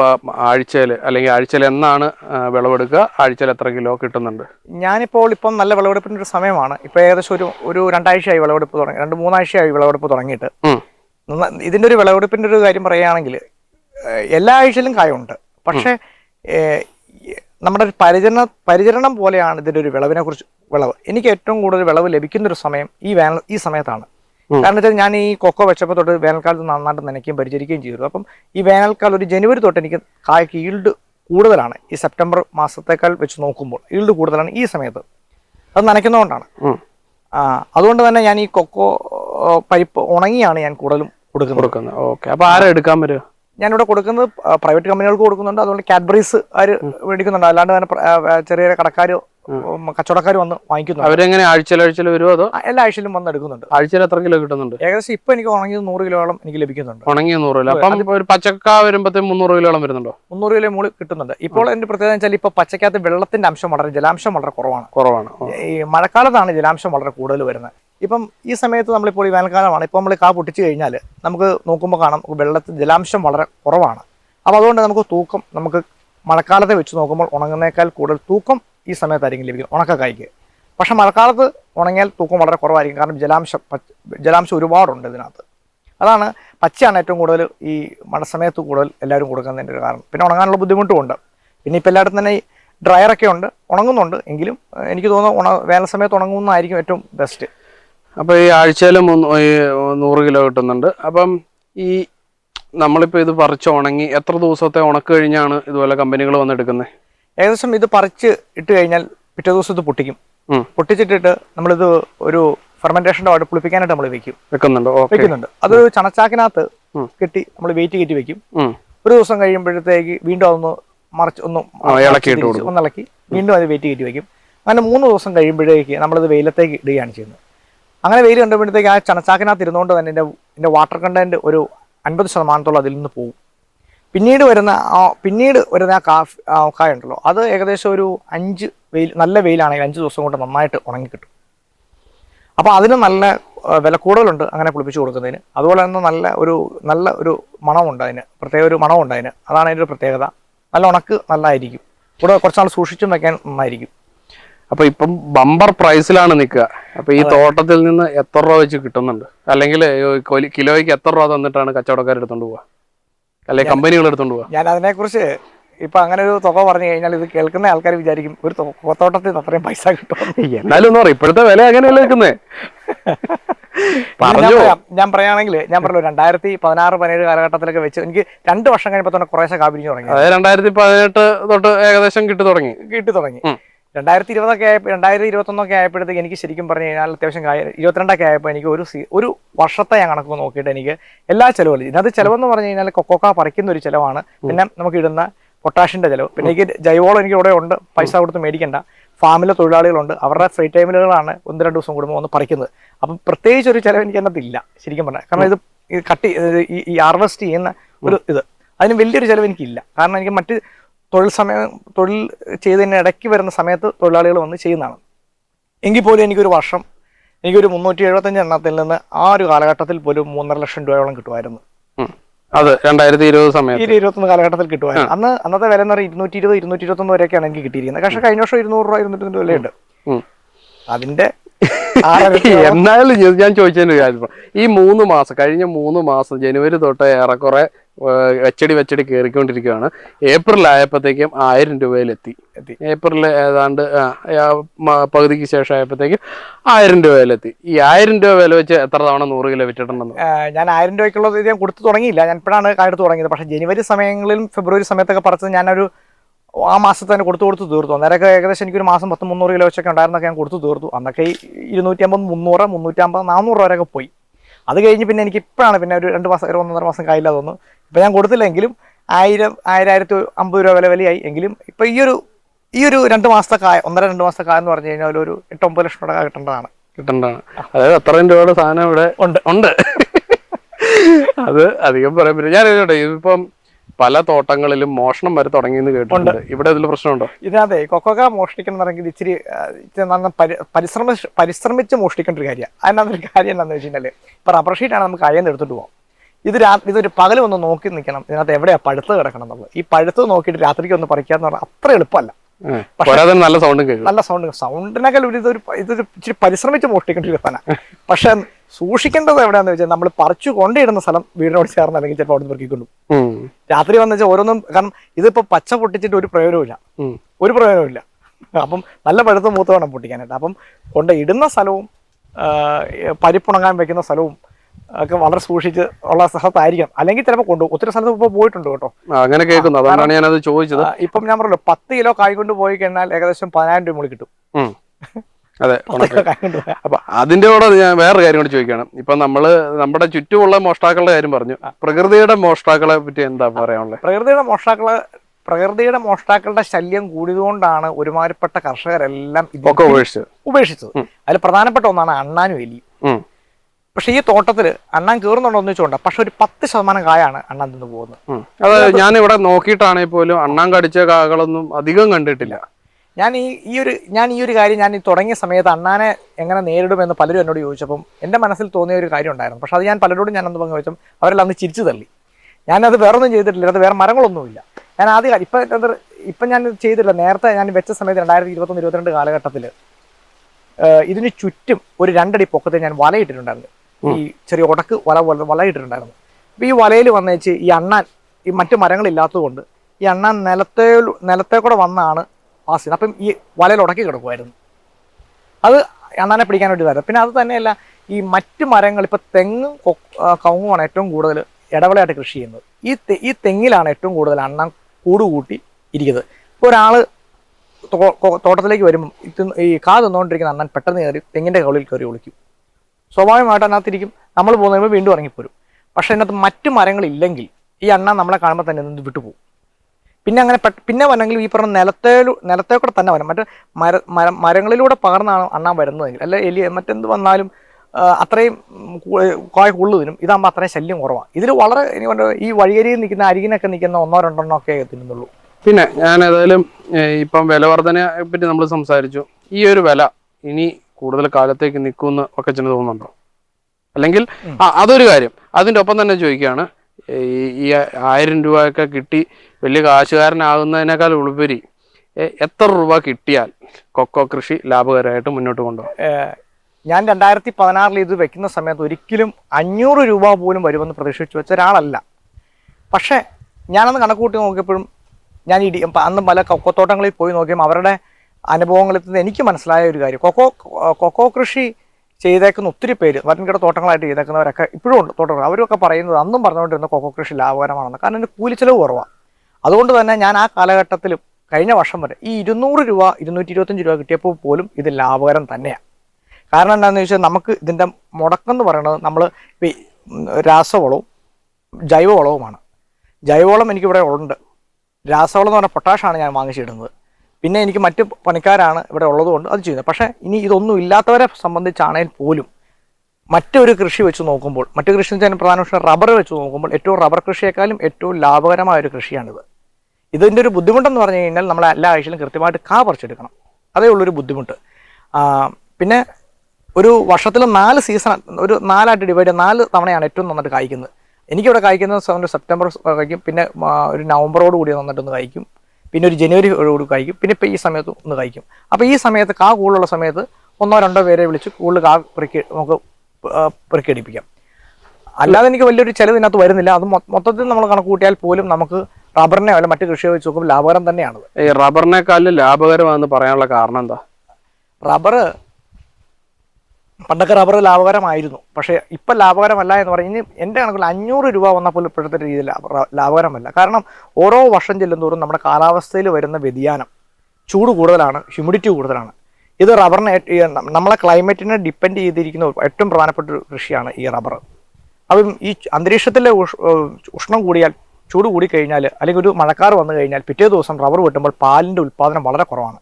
ആഴ്ചയിൽ അല്ലെങ്കിൽ ആഴ്ചയിൽ എന്നാണ് വിളവെടുക്കുക? ആഴ്ചയിൽ എത്ര കിലോ കിട്ടുന്നുണ്ട്? ഞാനിപ്പോൾ ഇപ്പം നല്ല വിളവെടുപ്പിന്റെ ഒരു സമയമാണ്. ഇപ്പോൾ ഏകദേശം ഒരു ഒരു രണ്ടാഴ്ചയായി വിളവെടുപ്പ് തുടങ്ങി രണ്ട് മൂന്നാഴ്ചയായി വിളവെടുപ്പ് തുടങ്ങിയിട്ട്. ഇതിന്റെ ഇതിന്റെ ഒരു വിളവെടുപ്പിന്റെ ഒരു കാര്യം പറയുകയാണെങ്കിൽ എല്ലാ ആഴ്ചയിലും കായുണ്ട്. പക്ഷേ നമ്മുടെ ഒരു പരിചരണ പരിചരണം പോലെയാണ് ഇതിന്റെ ഒരു വിളവിനെ കുറിച്ച് വിളവ്. എനിക്ക് ഏറ്റവും കൂടുതൽ വിളവ് ലഭിക്കുന്ന ഒരു സമയം ഈ വേനൽ ഈ സമയത്താണ്. കാരണം വെച്ചാൽ ഞാൻ ഈ കൊക്കോ വെച്ചപ്പോൾ തൊട്ട് വേനൽക്കാലത്ത് നന്നായിട്ട് നനയ്ക്കുകയും പരിചരിക്കുകയും ചെയ്തു. അപ്പം ഈ വേനൽക്കാലം ഒരു ജനുവരി തൊട്ട് എനിക്ക് കായ്ക്ക് ഈൽഡ് കൂടുതലാണ്. ഈ സെപ്റ്റംബർ മാസത്തേക്കാൾ വെച്ച് നോക്കുമ്പോൾ ഈൽഡ് കൂടുതലാണ് ഈ സമയത്ത്. അത് നനയ്ക്കുന്നതുകൊണ്ടാണ്. അതുകൊണ്ട് തന്നെ ഞാൻ ഈ കൊക്കോ പരിപ്പ് ഉണങ്ങിയാണ് ഞാൻ കൂടുതലും കൊടുക്കുന്നത്. ഓക്കെ. അപ്പൊ ആരാ എടുക്കാൻ വരും ഞാനിവിടെ കൊടുക്കുന്നത് പ്രൈവറ്റ് കമ്പനികൾക്ക് കൊടുക്കുന്നുണ്ട്. അതുകൊണ്ട് കാഡ്ബറീസ് ആര് മേടിക്കുന്നുണ്ട്. അല്ലാണ്ട് തന്നെ ചെറിയ ചെറിയ കടക്കാർ കച്ചവടക്കാർ വന്ന് വാങ്ങിക്കുന്നു അവരെങ്ങനെ ആഴ്ചയിൽ വരുമോ അതോ? എല്ലാ ആഴ്ചയിലും വന്ന് എടുക്കുന്നുണ്ട്. ആഴ്ചയിൽ എത്ര കിലോ കിട്ടുന്നുണ്ട്? ഏകദേശം ഇപ്പൊ എനിക്ക് ഉണങ്ങിയത് നൂറ് കിലോളം എനിക്ക് ലഭിക്കുന്നുണ്ട്. ഉണങ്ങിയ നൂറ് കിലോ. അപ്പം ഇപ്പൊ ഒരു പച്ചക്ക വരുമ്പോഴത്തേക്കും മുന്നൂറ് കിലോളം വരുന്നുണ്ടോ? മുന്നൂറ് കിലോ മുകളിൽ കിട്ടുന്നുണ്ട്. ഇപ്പോൾ എന്റെ പ്രത്യേകത വെച്ചാൽ ഇപ്പൊ പച്ചക്കകത്ത് വെള്ളത്തിന്റെ അംശം വളരെ ജലാംശം വളരെ കുറവാണ്. കുറവാണ്. ഈ മഴക്കാലത്താണ് ജലാംശം വളരെ കൂടുതൽ വരുന്നത്. ഇപ്പം ഈ സമയത്ത് നമ്മളിപ്പോൾ ഈ വേനൽക്കാലമാണ്. ഇപ്പോൾ നമ്മൾ കാ പൊട്ടിച്ചു കഴിഞ്ഞാൽ നമുക്ക് നോക്കുമ്പോൾ കാണാം നമുക്ക് വെള്ളത്തിൽ ജലാംശം വളരെ കുറവാണ്. അപ്പോൾ അതുകൊണ്ട് നമുക്ക് തൂക്കം നമുക്ക് മഴക്കാലത്തെ വെച്ച് നോക്കുമ്പോൾ ഉണങ്ങുന്നേക്കാൾ കൂടുതൽ തൂക്കം ഈ സമയത്തായിരിക്കും ലഭിക്കുന്നത് ഉണക്കക്കായ്ക്ക്. പക്ഷേ മഴക്കാലത്ത് ഉണങ്ങിയാൽ തൂക്കം വളരെ കുറവായിരിക്കും. കാരണം ജലാംശം ജലാംശം ഒരുപാടുണ്ട് ഇതിനകത്ത്. അതാണ് പച്ചയാണ് ഏറ്റവും കൂടുതൽ ഈ മഴ സമയത്ത് കൂടുതൽ എല്ലാവരും കൊടുക്കുന്നതിന്റെ ഒരു കാരണം. പിന്നെ ഉണങ്ങാനുള്ള ബുദ്ധിമുട്ടുമുണ്ട്. പിന്നെ ഇപ്പോൾ എല്ലായിടത്തും തന്നെ ഡ്രയറൊക്കെ ഉണ്ട്. ഉണങ്ങുന്നുണ്ട്. എങ്കിലും എനിക്ക് തോന്നുന്നു ഉണ വേനൽ സമയത്ത് ഉണങ്ങുന്നതായിരിക്കും ഏറ്റവും ബെസ്റ്റ്. അപ്പോൾ ഈ ആഴ്ചയിൽ നൂറ് കിലോ കിട്ടുന്നുണ്ട്. അപ്പം ഈ നമ്മളിപ്പോൾ ഇത് പറിച്ച് ഉണങ്ങി എത്ര ദിവസത്തെ ഉണക്ക് കഴിഞ്ഞാണ് ഇതുപോലെ കമ്പനികൾ വന്ന് എടുക്കുന്നത്? ഏകദേശം ഇത് പറിച്ച് ഇട്ട് കഴിഞ്ഞാൽ പിറ്റേ ദിവസം ഇത് പൊട്ടിക്കും. പൊട്ടിച്ചിട്ടിട്ട് നമ്മളിത് ഒരു ഫെർമെന്റേഷന്റെ അവിടെ പുളിപ്പിക്കാനായിട്ട് നമ്മൾ വെക്കും. വെക്കുന്നുണ്ട്. വെക്കുന്നുണ്ട്. അത് ചണച്ചാക്കിനകത്ത്. കെട്ടി നമ്മൾ വെയിറ്റ് കയറ്റി വെക്കും. ഒരു ദിവസം കഴിയുമ്പോഴത്തേക്ക് വീണ്ടും അതൊന്ന് മറിച്ച് ഒന്ന് ആ, ഇളക്കി മറിച്ച് ഇട്ട് തിരിച്ച് ഒന്ന് ഇളക്കി വീണ്ടും അത് വെയിറ്റ് കയറ്റി വെക്കും. അങ്ങനെ മൂന്ന് ദിവസം കഴിയുമ്പോഴേക്ക് നമ്മളിത് വെയിലത്തേക്ക് ഇടുകയാണ് ചെയ്യുന്നത്. അങ്ങനെ വെയിൽ കണ്ടുമ്പോഴത്തേക്ക് ആ ചണച്ചാക്കിനകത്ത് ഇരുന്നുകൊണ്ട് തന്നെ എന്റെ എന്റെ വാട്ടർ കണ്ടന്റ് ഒരു അൻപത് ശതമാനത്തോളം അതിൽ നിന്ന് പോകും പിന്നീട് വരുന്ന ആ പിന്നീട് വരുന്ന ആ കാഫ് കായ ഉണ്ടല്ലോ അത് ഏകദേശം ഒരു അഞ്ച് വെയിൽ നല്ല വെയിലാണെങ്കിൽ അഞ്ച് ദിവസം കൊണ്ട് നന്നായിട്ട് ഉണങ്ങി കിട്ടും. അപ്പോൾ അതിന് നല്ല വില കൂടുതലുണ്ട് അങ്ങനെ കുളിപ്പിച്ച് കൊടുക്കുന്നതിന്. അതുപോലെ തന്നെ നല്ല ഒരു നല്ല ഒരു മണമുണ്ട് അതിന് പ്രത്യേക ഒരു മണമുണ്ട് അതിന്. അതാണ് അതിന്റെ ഒരു പ്രത്യേകത. നല്ല ഉണക്ക് നല്ലതായിരിക്കും കൂടെ കുറച്ചാൾ സൂക്ഷിച്ചും വെക്കാൻ നന്നായിരിക്കും. അപ്പൊ ഇപ്പം ബമ്പർ പ്രൈസിലാണ് നിൽക്കുക. അപ്പൊ ഈ തോട്ടത്തിൽ നിന്ന് എത്ര രൂപ വെച്ച് കിട്ടുന്നുണ്ട്? അല്ലെങ്കിൽ കിലോയ്ക്ക് എത്ര രൂപ തന്നിട്ടാണ് കച്ചവടക്കാർ എടുത്തോണ്ട് പോവുക? അല്ലെങ്കിൽ കമ്പനികൾ എടുത്തോണ്ട് പോവാ? ഞാൻ അതിനെക്കുറിച്ച് ഇപ്പൊ അങ്ങനെ ഒരു തുക പറഞ്ഞു കഴിഞ്ഞാൽ ഇത് കേൾക്കുന്ന ആൾക്കാർ വിചാരിക്കും ഒരു കൊത്തോട്ടത്തിൽ നിന്ന് അത്രയും പൈസ കിട്ടും. എന്നാലും ഒന്ന് ഇപ്പോഴത്തെ വില അങ്ങനെയല്ലേ നിൽക്കുന്നേ? ഞാൻ പറഞ്ഞു. ഞാൻ പറയുകയാണെങ്കിൽ ഞാൻ പറഞ്ഞു രണ്ടായിരത്തി പതിനാറ് പതിനേഴ് കാലഘട്ടത്തിലൊക്കെ വെച്ച് എനിക്ക് രണ്ട് വർഷം കഴിഞ്ഞപ്പോൾ തന്നെ കുറേശ്ശെ കാപിരിഞ്ഞ് തുടങ്ങി. അതായത് രണ്ടായിരത്തി പതിനെട്ട് തൊട്ട് ഏകദേശം കിട്ടി തുടങ്ങി. കിട്ടി തുടങ്ങി. രണ്ടായിരത്തി ഇരുപതൊക്കെ ആയപ്പോൾ രണ്ടായിരത്തി ഇരുപത്തൊന്നൊക്കെ ആയപ്പോഴത്തേക്ക് എനിക്ക് ശരിക്കും പറഞ്ഞു കഴിഞ്ഞാൽ അത്യാവശ്യം ഇരുപത്തിരണ്ടൊക്കെ ആയപ്പോൾ എനിക്ക് ഒരു സീ- ഒരു വർഷത്തെ ഞാൻ കണക്ക് നോക്കിയിട്ട് എനിക്ക് എല്ലാ ചിലവുകളും ഇതിനകത്ത് ചിലവെന്ന് പറഞ്ഞു കഴിഞ്ഞാൽ കൊക്കോക്ക പറിക്കുന്ന ഒരു ചിലവാണ്. പിന്നെ നമുക്ക് ഇടുന്ന പൊട്ടാഷിന്റെ ചിലവ്. പിന്നെ എനിക്ക് ജൈവവളം എനിക്ക് ഇവിടെ ഉണ്ട്. പൈസ കൊടുത്ത് മേടിക്കണ്ട. ഫാമിലെ തൊഴിലാളികളുണ്ട്. അവരുടെ ഫ്രീ ടൈമിലുകളാണ് ഒന്ന് രണ്ട് ദിവസം കൂടുമ്പോൾ ഒന്ന് പറിക്കുന്നത്. അപ്പം പ്രത്യേകിച്ച് ഒരു ചിലവ് എനിക്ക് അതിനകത്ത് ഇല്ല. ശരിക്കും പറഞ്ഞാൽ. കാരണം ഇത് കട്ടി ഈ ഹാർവെസ്റ്റ് ചെയ്യുന്ന ഒരു ഇത്. അതിന് വലിയൊരു ചിലവ് എനിക്കില്ല. കാരണം എനിക്ക് മറ്റ് തൊഴിൽ സമയം തൊഴിൽ ചെയ്തതിന് ഇടയ്ക്ക് വരുന്ന സമയത്ത് തൊഴിലാളികൾ വന്ന് ചെയ്യുന്നതാണ്. എങ്കിൽ പോലും എനിക്കൊരു വർഷം എനിക്കൊരു മുന്നൂറ്റി എഴുപത്തഞ്ച് എണ്ണത്തിൽ നിന്ന് ആ ഒരു കാലഘട്ടത്തിൽ പോലും മൂന്നര ലക്ഷം രൂപയോളം കിട്ടുമായിരുന്നു. അത് രണ്ടായിരത്തി ഇരുപത് സമയത്ത്. ഇരുപത്തൊന്ന് കാലഘട്ടത്തിൽ കിട്ടുമായിരുന്നു. അന്ന് അന്നത്തെ വില എന്ന് പറയുന്നത് ഇരുന്നൂറ്റി ഇരുപത് ഇരുന്നൂറ്റി ഇരുപത്തൊന്ന് വരെയൊക്കെയാണ് എനിക്ക് കിട്ടിയിരിക്കുന്നത്. പക്ഷേ കഴിഞ്ഞ വർഷം ഇരുന്നൂറ് രൂപ ഇരുന്നൂറ്റി വിലയുണ്ട്. അതിന്റെ *laughs* എന്നാലും ഞാൻ ചോദിച്ചതിന് കാര്യം ഈ മൂന്ന് മാസം കഴിഞ്ഞ മൂന്ന് മാസം ജനുവരി തൊട്ട് ഏറെക്കുറെ വെച്ചടി വെച്ചടി കയറിക്കൊണ്ടിരിക്കുകയാണ് ഏപ്രിൽ ആയപ്പോഴത്തേക്കും ആയിരം രൂപയിലെത്തി. എത്തി. ഏപ്രിൽ ഏതാണ്ട് പകുതിക്ക് ശേഷം ആയപ്പോഴത്തേക്കും ആയിരം രൂപയിലെത്തി. ഈ ആയിരം രൂപ വില വെച്ച് എത്ര തവണ നൂറ് കിലോ വിറ്റിട്ടുണ്ടെന്ന്? ഞാൻ ആയിരം രൂപയ്ക്കുള്ളത് ഞാൻ കൊടുത്തു തുടങ്ങിയില്ല. ഞാൻ ഇപ്പോഴാണ് കാര്യത്ത് തുടങ്ങിയത്. പക്ഷെ ജനുവരി സമയങ്ങളിലും ഫെബ്രുവരി സമയത്തൊക്കെ പറിച്ചത് ഞാനൊരു ആ മാസത്തെ തന്നെ കൊടുത്തു കൊടുത്ത് തീർത്തു. അന്നേരമൊക്കെ ഏകദേശം എനിക്കൊരു മാസം പത്ത് മുന്നൂറ് കിലോ വെച്ചൊക്കെ ഉണ്ടായിരുന്നൊക്കെ ഞാൻ കൊടുത്തു തീർത്തു. അന്നൊക്കെ ഈ ഇരുന്നൂറ്റി അമ്പത് മുന്നൂറ് മുന്നൂറ്റമ്പത് നാനൂറ് രൂപ വരെയൊക്കെ പോയി. അത് കഴിഞ്ഞ് പിന്നെ എനിക്ക് ഇപ്പോഴാണ് പിന്നെ ഒരു രണ്ട് മാസം ഒരു ഒന്നര മാസം കായില്ല തോന്നുന്നു. ഇപ്പം ഞാൻ കൊടുത്തില്ലെങ്കിലും ആയിരം ആയിരം ആയിരത്തി അമ്പത് രൂപ വില വിലയായി. എങ്കിലും ഇപ്പം ഈ ഒരു ഈ ഒരു രണ്ട് മാസത്തെ കായ ഒന്നര രണ്ട് മാസത്തെ കായ എന്ന് പറഞ്ഞു കഴിഞ്ഞാൽ ഒരു എട്ട് ഒമ്പത് ലക്ഷം രൂപ കിട്ടേണ്ടതാണ്. കിട്ടേണ്ടതാണ്. അതായത് അത്രയും രൂപയുടെ സാധനം ഇവിടെ ഉണ്ട്. ഉണ്ട്. അത് അധികം പറയാൻ പറ്റില്ല. ഞാൻ ഇതിപ്പം പല തോട്ടങ്ങളിലും മോഷണം വരെ തുടങ്ങിയെന്ന് കേട്ടിട്ടുണ്ട്. ഇവിടെ ഇതിൽ പ്രശ്നമുണ്ടോ? ഇതിനകത്തെ കൊക്കോക്ക മോഷ്ടിക്കണം എന്ന് പറയുന്നത് ഇച്ചിരി പരിശ്രമ പരിശ്രമിച്ച് മോഷ്ടിക്കേണ്ട ഒരു കാര്യമാണ് അതിനകത്ത് ഒരു കാര്യം എന്താണെന്ന് വെച്ച് കഴിഞ്ഞാൽ ഇപ്പം റബ്ബർ ഷീറ്റാണ് നമുക്ക് അയ്യെന്ന് എടുത്തിട്ട് പോകാം ഇത് രാ ഇതൊരു പകൽ ഒന്ന് നോക്കി നിൽക്കണം. ഇതിനകത്ത് എവിടെയാണ് പഴുത്ത് കിടക്കണം എന്നുള്ളത് ഈ പഴുത്ത് നോക്കിയിട്ട് രാത്രിക്ക് ഒന്ന് പറിക്കുക എന്ന് പറഞ്ഞാൽ അത്ര എളുപ്പമല്ല. നല്ല സൗണ്ടും നല്ല സൗണ്ട് സൗണ്ടിനേക്കാൾ ഒരു ഇതൊരു ഇതൊരു ഇച്ചിരി പരിശ്രമിച്ച് മോഷ്ടിക്കേണ്ട ഒരു സാധനം. പക്ഷെ സൂക്ഷിക്കേണ്ടത് എവിടെയാന്ന് വെച്ചാൽ നമ്മൾ പറിച്ചു കൊണ്ടിടുന്ന സ്ഥലം വീടിനോട് ചേർന്ന് അല്ലെങ്കിൽ ചിലപ്പോൾ അവിടെ പെറുക്കിക്കൊണ്ടു. രാത്രി വന്നു വെച്ചാൽ ഓരോന്നും കാരണം ഇതിപ്പോ പച്ച പൊട്ടിച്ചിട്ട് ഒരു പ്രയോജനമില്ല. ഒരു പ്രയോജനമില്ല അപ്പം നല്ല പഴുത്ത മൂത്ത് വേണം പൊട്ടിക്കാനായിട്ട്. അപ്പം കൊണ്ട് ഇടുന്ന സ്ഥലവും പരിപ്പുണങ്ങാൻ വെക്കുന്ന സ്ഥലവും ഒക്കെ വളരെ സൂക്ഷിച്ച് ഉള്ള സ്ഥലത്തായിരിക്കണം. അല്ലെങ്കിൽ ചിലപ്പോൾ കൊണ്ടു ഒത്തിരി സ്ഥലത്ത് ഇപ്പോൾ പോയിട്ടുണ്ട് കേട്ടോ. അങ്ങനെ കേൾക്കുന്നു. അതുകൊണ്ടാണ് ഞാനത് ചോദിച്ചത്. ഇപ്പം ഞാൻ പറഞ്ഞല്ലോ പത്ത് കിലോ കായ് കൊണ്ട് പോയി കഴിഞ്ഞാൽ ഏകദേശം പതിനായിരം രൂപ മുകളിൽ കിട്ടും. *laughs* അതെ അപ്പൊ അതിന്റെ കൂടെ ഞാൻ വേറൊരു കാര്യം കൂടി ചോദിക്കണം ഇപ്പൊ നമ്മൾ നമ്മുടെ ചുറ്റുമുള്ള മോഷ്ടാക്കളുടെ കാര്യം പറഞ്ഞു. പ്രകൃതിയുടെ മോഷ്ടാക്കളെ പറ്റി എന്താ പറയാനുള്ളത് പ്രകൃതിയുടെ മോഷ്ടാക്കൾ പ്രകൃതിയുടെ മോഷ്ടാക്കളുടെ ശല്യം കൂടിയതുകൊണ്ടാണ് ഒരുമാതിരിപ്പെട്ട കർഷകരെല്ലാം ഇതൊക്കെ ഉപേക്ഷിച്ചത്. ഉപേക്ഷിച്ച് ഉപേക്ഷിച്ചത് അതിൽ പ്രധാനപ്പെട്ട ഒന്നാണ് അണ്ണാനും എലി പക്ഷെ ഈ തോട്ടത്തിൽ അണ്ണാൻ കയറുന്നുണ്ടോ എന്ന് ചോദിച്ചോണ്ട പക്ഷെ ഒരു പത്ത് ശതമാനം കായാണ് അണ്ണാൻ തിന്ന് പോകുന്നത്. അതായത് അത് ഞാൻ ഇവിടെ നോക്കിയിട്ടാണെങ്കിൽ പോലും അണ്ണാൻ കടിച്ച കാകളൊന്നും അധികം കണ്ടിട്ടില്ല. ഞാൻ ഈ ഈ ഒരു ഞാൻ ഈ ഒരു കാര്യം ഞാൻ ഈ തുടങ്ങിയ സമയത്ത് അണ്ണാനെ എങ്ങനെ നേരിടുമെന്ന് പലരും എന്നോട് ചോദിച്ചപ്പം എന്റെ മനസ്സിൽ തോന്നിയ ഒരു കാര്യം ഉണ്ടായിരുന്നു. പക്ഷേ അത് ഞാൻ പലരോടും ഞാൻ അന്ന് പങ്കു വെച്ചപ്പോൾ അവരെല്ലാം അന്ന് ചിരിച്ചു തള്ളി. ഞാനത് വേറൊന്നും ചെയ്തിട്ടില്ല. അത് വേറെ മരങ്ങളൊന്നുമില്ല. ഞാൻ ആദ്യം ഇപ്പം എന്താ ഇപ്പം ഞാൻ ചെയ്തിട്ടില്ല. നേരത്തെ ഞാൻ വെച്ച സമയത്ത് രണ്ടായിരത്തി ഇരുപത്തൊന്ന് ഇരുപത്തിരണ്ട് കാലഘട്ടത്തിൽ ഇതിന് ചുറ്റും ഒരു രണ്ടടി പൊക്കത്തിൽ ഞാൻ വലയിട്ടിട്ടുണ്ടായിരുന്നു. ഈ ചെറിയ ഉടക്ക് വല പോലെ വലയിട്ടിട്ടുണ്ടായിരുന്നു. അപ്പോൾ ഈ വലയിൽ വന്നേച്ച് ഈ അണ്ണാൻ ഈ മറ്റു മരങ്ങളില്ലാത്തതുകൊണ്ട് ഈ അണ്ണാൻ നിലത്തേ നിലത്തെ കൂടെ വന്നാണ് പാസ് ചെയ്യുന്നത് അപ്പം ഈ വലയിൽ ഉടക്കി കിടക്കുമായിരുന്നു അത് അണ്ണാനെ പിടിക്കാൻ വേണ്ടി തരാം പിന്നെ അത് തന്നെയല്ല ഈ മറ്റ് മരങ്ങൾ ഇപ്പം തെങ്ങും കവുങ്ങുമാണ് ഏറ്റവും കൂടുതൽ ഇടവിളയായിട്ട് കൃഷി ചെയ്യുന്നത്. ഈ ഈ തെങ്ങിലാണ് ഏറ്റവും കൂടുതൽ അണ്ണം കൂട് കൂട്ടി ഇരിക്കുന്നത് ഇപ്പോൾ ഒരാൾ തോട്ടത്തിലേക്ക് വരുമ്പം ഈ കാ തിന്നുകൊണ്ടിരിക്കുന്ന അണ്ണൻ പെട്ടെന്ന് കയറി തെങ്ങിന്റെ കവളിൽ കയറി ഒളിക്കും. സ്വാഭാവികമായിട്ട് അതിനകത്തിരിക്കും. നമ്മൾ പോകുന്ന വീണ്ടും ഇറങ്ങിപ്പോരും. പക്ഷേ അതിനകത്ത് മറ്റു മരങ്ങളില്ലെങ്കിൽ ഈ അണ്ണ നമ്മളെ കാണുമ്പോൾ തന്നെ നിന്ന് വിട്ടുപോകും. പിന്നെ അങ്ങനെ പിന്നെ വന്നെങ്കിൽ ഈ പറഞ്ഞ നിലത്തേലു നിലത്തേ കൂടെ തന്നെ വരും മറ്റേ മര മര- മരങ്ങളിലൂടെ പകർന്നാണ് അണ്ണാൻ വരുന്നതെങ്കിൽ. അല്ലെ എലി മറ്റെന്ത് വന്നാലും അത്രയും കായ കൊള്ളുതിനും ഇതാകുമ്പോൾ അത്രയും ശല്യം കുറവാണ് ഇതിൽ വളരെ ഈ വഴിയരിയിൽ നിൽക്കുന്ന അരികിനൊക്കെ നിൽക്കുന്ന ഒന്നോ രണ്ടെണ്ണോ ഒക്കെ തിന്നുള്ളൂ പിന്നെ ഞാൻ ഏതായാലും ഇപ്പം വില വർധനയെ പറ്റി നമ്മൾ സംസാരിച്ചു. ഈ ഒരു വില ഇനി കൂടുതൽ കാലത്തേക്ക് നിൽക്കുമെന്ന് ഒക്കെ ചെന്ന് തോന്നുന്നുണ്ടോ? അല്ലെങ്കിൽ ആ അതൊരു കാര്യം. അതിന്റെ ഒപ്പം തന്നെ ചോദിക്കുകയാണ് ഈ ഈ ആയിരം രൂപയൊക്കെ കിട്ടി വലിയ കാശുകാരനാകുന്നതിനേക്കാൾ ഉപരി എ- എത്ര രൂപ കിട്ടിയാൽ കൊക്കോ കൃഷി ലാഭകരമായിട്ട് മുന്നോട്ട് കൊണ്ടുപോകും? ഞാൻ രണ്ടായിരത്തി പതിനാറിൽ ഇത് വെക്കുന്ന സമയത്ത് ഒരിക്കലും അഞ്ഞൂറ് രൂപ പോലും വരുമെന്ന് പ്രതീക്ഷിച്ചു വെച്ച ഒരാളല്ല. പക്ഷേ ഞാനന്ന് കണക്കൂട്ടി നോക്കിയപ്പോഴും ഞാൻ ഇടി അന്ന് പല കൊക്കോത്തോട്ടങ്ങളിൽ പോയി നോക്കിയും അവരുടെ അനുഭവങ്ങളിൽ നിന്ന് എനിക്ക് മനസ്സിലായ ഒരു കാര്യം. കൊക്കോ കൊക്കോ കൃഷി ചെയ്തേക്കുന്ന ഒത്തിരി പേര് വൻകിട തോട്ടങ്ങളായിട്ട് ചെയ്തേക്കുന്നവരൊക്കെ ഇപ്പോഴും ഉണ്ട് തോട്ടങ്ങൾ. അവരൊക്കെ പറയുന്നത് അന്നും പറഞ്ഞുകൊണ്ടിരുന്ന കൊക്കോ കൃഷി ലാഭകരമാണെന്ന്. കാരണം അതിന് കൂലിച്ചെലവ് കുറവാണ് അതുകൊണ്ട് തന്നെ ഞാൻ ആ കാലഘട്ടത്തിലും കഴിഞ്ഞ വർഷം വരെ ഈ ഇരുന്നൂറ് രൂപ ഇരുന്നൂറ്റി ഇരുപത്തഞ്ച് രൂപ കിട്ടിയപ്പോൾ പോലും ഇത് ലാഭകരം തന്നെയാണ് കാരണം എന്താണെന്ന് വെച്ചാൽ നമുക്ക് ഇതിന്റെ മുടക്കം എന്ന് പറയുന്നത് നമ്മൾ രാസവളവും ജൈവവളവുമാണ്. ജൈവവളം എനിക്കിവിടെ ഉണ്ട്. രാസവളം എന്ന് പറഞ്ഞാൽ പൊട്ടാഷാണ് ഞാൻ വാങ്ങിച്ചിടുന്നത്. പിന്നെ എനിക്ക് മറ്റ് പണിക്കാരാണ് ഇവിടെ ഉള്ളതുകൊണ്ട് അത് ചെയ്യുന്നത്. പക്ഷേ ഇനി ഇതൊന്നും ഇല്ലാത്തവരെ സംബന്ധിച്ചാണെങ്കിൽ പോലും മറ്റൊരു കൃഷി വെച്ച് നോക്കുമ്പോൾ മറ്റു കൃഷി എന്ന് വെച്ചാൽ പ്രധാന വിഷയം റബ്ബർ വെച്ച് നോക്കുമ്പോൾ ഏറ്റവും റബ്ബർ കൃഷിയേക്കാളും ഏറ്റവും ലാഭകരമായ ഒരു കൃഷിയാണിത്. ഇതിന്റെ ഒരു ബുദ്ധിമുട്ടെന്ന് പറഞ്ഞു കഴിഞ്ഞാൽ നമ്മൾ എല്ലാ ആഴ്ചയിലും കൃത്യമായിട്ട് കാ പറിച്ചെടുക്കണം. അതേ ഉള്ളൊരു ബുദ്ധിമുട്ട്. പിന്നെ ഒരു വർഷത്തിൽ നാല് സീസൺ ഒരു നാലായിട്ട് ഡിവൈഡ് നാല് തവണയാണ് ഏറ്റവും നന്നായിട്ട് കായ്ക്കുന്നത്. എനിക്കിവിടെ കായ്ക്കുന്നത് സമയത്ത് സെപ്റ്റംബർ കഴിക്കും പിന്നെ ഒരു നവംബറോട് കൂടി നന്നായിട്ടൊന്ന് കായ്ക്കും. പിന്നെ ഒരു ജനുവരി കൂടി കായ്ക്കും. പിന്നെ ഇപ്പോൾ ഈ സമയത്ത് ഒന്ന് കായ്ക്കും. അപ്പോൾ ഈ സമയത്ത് കാ കൂടുതലുള്ള സമയത്ത് ഒന്നോ രണ്ടോ പേരെ വിളിച്ച് കൂടുതൽ കാ പെറുക്കി നമുക്ക് പെറുക്കിയടിപ്പിക്കാം. അല്ലാതെ എനിക്ക് വലിയൊരു ചിലവ് ഇതിനകത്ത് വരുന്നില്ല. അത് മൊത്തത്തിൽ നമ്മൾ കണക്ക് കൂട്ടിയാൽ പോലും നമുക്ക് റബ്ബറിനെ അല്ല മറ്റു കൃഷിയെ വെച്ച് നോക്കുമ്പോൾ ലാഭകരം തന്നെയാണ് ഈ റബ്ബറിനേക്കാളും ലാഭകരമാണെന്ന് പറയാനുള്ള കാരണം എന്താ? റബ്ബർ പണ്ടൊക്കെ റബ്ബർ ലാഭകരമായിരുന്നു. പക്ഷേ ഇപ്പം ലാഭകരമല്ല എന്ന് പറഞ്ഞ് എന്റെ കണക്കിൽ അഞ്ഞൂറ് രൂപ വന്നപ്പോൾ ഇപ്പോഴത്തെ രീതിയിൽ ലാഭ- ലാഭകരമല്ല. കാരണം ഓരോ വർഷം ചെല്ലുന്തോറും നമ്മുടെ കാലാവസ്ഥയിൽ വരുന്ന വ്യതിയാനം ചൂട് കൂടുതലാണ് ഹ്യൂമിഡിറ്റി കൂടുതലാണ്. ഇത് റബ്ബറിനെ നമ്മളെ ക്ലൈമറ്റിനെ ഡിപ്പെൻഡ് ചെയ്തിരിക്കുന്ന ഏറ്റവും പ്രധാനപ്പെട്ട ഒരു കൃഷിയാണ് ഈ റബ്ബർ അപ്പം ഈ അന്തരീക്ഷത്തിലെ ഉഷ്ണം കൂടിയാൽ ചൂട് കൂടിക്കഴിഞ്ഞാൽ അല്ലെങ്കിൽ ഒരു മഴക്കാർ വന്നു കഴിഞ്ഞാൽ പിറ്റേ ദിവസം റബ്ബർ വെട്ടുമ്പോൾ പാലിന്റെ ഉൽപ്പാദനം വളരെ കുറവാണ്.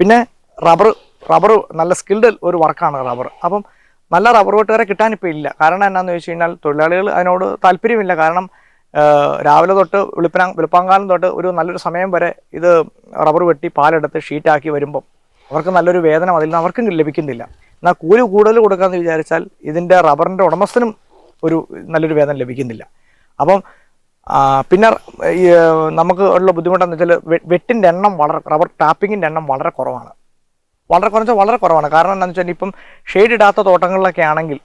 പിന്നെ റബ്ബർ റബ്ബർ നല്ല സ്കിൽഡ് ഒരു വർക്കാണ് റബ്ബർ അപ്പം നല്ല റബ്ബർ വെട്ടുകാരെ കിട്ടാൻ ഇപ്പോൾ ഇല്ല. കാരണം എന്നാന്ന് വെച്ച് കഴിഞ്ഞാൽ തൊഴിലാളികൾ അതിനോട് താല്പര്യമില്ല. കാരണം രാവിലെ തൊട്ട് വെളുപ്പിനാ വെളുപ്പാങ്കാലം തൊട്ട് ഒരു നല്ലൊരു സമയം വരെ ഇത് റബ്ബർ വെട്ടി പാലെടുത്ത് ഷീറ്റാക്കി വരുമ്പം അവർക്ക് നല്ലൊരു വേതനം അതിൽ നിന്ന് അവർക്കും ലഭിക്കുന്നില്ല. എന്നാൽ കൂലി കൂടുതൽ കൊടുക്കാമെന്ന് വിചാരിച്ചാൽ ഇതിന്റെ റബ്ബറിന്റെ ഉടമസ്ഥനും ഒരു നല്ലൊരു വേദന ലഭിക്കുന്നില്ല. അപ്പം പിന്നെ നമുക്ക് ഉള്ള ബുദ്ധിമുട്ടെന്ന് വെച്ചാൽ വെട്ടിന്റെ എണ്ണം വളരെ റബ്ബർ ടാപ്പിങ്ങിന്റെ എണ്ണം വളരെ കുറവാണ്. വളരെ കുറച്ച് വളരെ കുറവാണ്. കാരണം എന്താണെന്ന് വെച്ചാൽ ഇപ്പം ഷെയ്ഡ് ഇടാത്ത തോട്ടങ്ങളിലൊക്കെ ആണെങ്കിൽ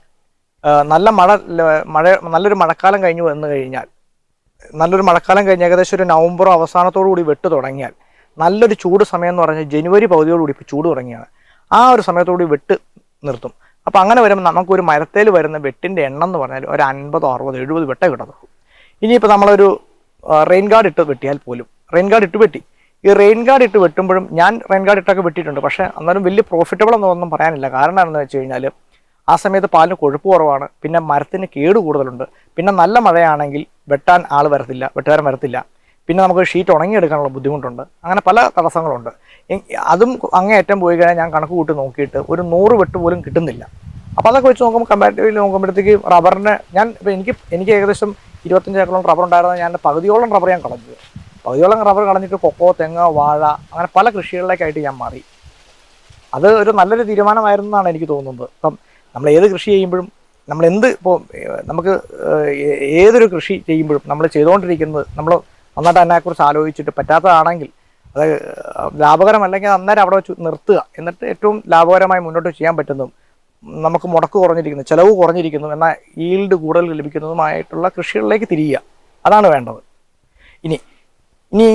നല്ല മഴ മഴ നല്ലൊരു മഴക്കാലം കഴിഞ്ഞു വന്നു കഴിഞ്ഞാൽ നല്ലൊരു മഴക്കാലം കഴിഞ്ഞ് ഏകദേശം ഒരു നവംബർ അവസാനത്തോടു കൂടി വെട്ട് തുടങ്ങിയാൽ നല്ലൊരു ചൂട് സമയം എന്ന് പറഞ്ഞാൽ ജനുവരി പകുതിയോടുകൂടി ഇപ്പോൾ ചൂട് തുടങ്ങിയാണ്. ആ ഒരു സമയത്തോടുകൂടി വെട്ട് നിർത്തും. അപ്പോൾ അങ്ങനെ വരുമ്പോൾ നമുക്കൊരു മരത്തേൽ വരുന്ന വെട്ടിന്റെ എണ്ണം എന്ന് പറഞ്ഞാൽ ഒരു അൻപതോ അറുപതോ എഴുപത് വെട്ടേ കിട്ടത്തുള്ളൂ. ഇനിയിപ്പോൾ നമ്മളൊരു റെയിൻ ഗാർഡ് ഇട്ട് വെട്ടിയാൽ പോലും റെയിൻ ഗാർഡ് ഇട്ട് വെട്ടി. ഈ റെയിൻ ഗാർഡ് ഇട്ട് വെട്ടുമ്പോഴും ഞാൻ റെയിൻ ഗാർഡ് ഇട്ടൊക്കെ വെട്ടിയിട്ടുണ്ട്. പക്ഷേ അന്നേരം വലിയ പ്രോഫിറ്റബിൾ എന്നൊന്നും പറയാനില്ല. കാരണം എന്താണെന്ന് വെച്ച് കഴിഞ്ഞാൽ ആ സമയത്ത് പാലിന് കൊഴുപ്പ് കുറവാണ്. പിന്നെ മരത്തിന് കേട് കൂടുതലുണ്ട്. പിന്നെ നല്ല മഴയാണെങ്കിൽ വെട്ടാൻ ആൾ വരത്തില്ല വെട്ടുകാരൻ വരത്തില്ല. പിന്നെ നമുക്ക് ഷീറ്റ് ഉണങ്ങിയെടുക്കാനുള്ള ബുദ്ധിമുട്ടുണ്ട്. അങ്ങനെ പല തടസ്സങ്ങളുണ്ട്. അതും അങ്ങേയറ്റം പോയി കഴിഞ്ഞാൽ ഞാൻ കണക്ക് കൂട്ടി നോക്കിയിട്ട് ഒരു നൂറ് വെട്ട് പോലും കിട്ടുന്നില്ല. അപ്പോൾ അതൊക്കെ വെച്ച് നോക്കുമ്പോൾ കമ്പാരിറ്റീവ്ലി നോക്കുമ്പോഴത്തേക്ക് റബ്ബറിന് ഞാൻ എനിക്ക് എനിക്ക് ഏകദേശം ഇരുപത്തഞ്ച് ഏക്കറോളം റബ്ബർ ഉണ്ടായിരുന്നത് ഞാൻ പകുതിയോളം റബ്ബർ ഞാൻ കളഞ്ഞത് പകുതിയോളം റബ്ബർ കളഞ്ഞിട്ട് കൊക്കോ തെങ്ങ് വാഴ അങ്ങനെ പല കൃഷികളിലേക്കായിട്ട് ഞാൻ മാറി. അത് ഒരു നല്ലൊരു തീരുമാനമായിരുന്നു എന്നാണ് എനിക്ക് തോന്നുന്നത്. ഇപ്പം നമ്മൾ ഏത് കൃഷി ചെയ്യുമ്പോഴും നമ്മൾ എന്ത് ഇപ്പോൾ നമുക്ക് ഏതൊരു കൃഷി ചെയ്യുമ്പോഴും നമ്മൾ ചെയ്തുകൊണ്ടിരിക്കുന്നത് നമ്മൾ നന്നായിട്ട് അതിനെക്കുറിച്ച് ആലോചിച്ചിട്ട് പറ്റാത്തതാണെങ്കിൽ അത് ലാഭകരമല്ലെങ്കിൽ അന്നേരം അവിടെ വെച്ച് നിർത്തുക. എന്നിട്ട് ഏറ്റവും ലാഭകരമായി മുന്നോട്ട് ചെയ്യാൻ പറ്റുന്നതും നമുക്ക് മുടക്ക് കുറഞ്ഞിരിക്കുന്നു ചിലവ് കുറഞ്ഞിരിക്കുന്നു എന്നാൽ ഈൽഡ് കൂടുതൽ ലഭിക്കുന്നതുമായിട്ടുള്ള കൃഷികളിലേക്ക് തിരിയുക. അതാണ് വേണ്ടത്. ഇനി ഇനി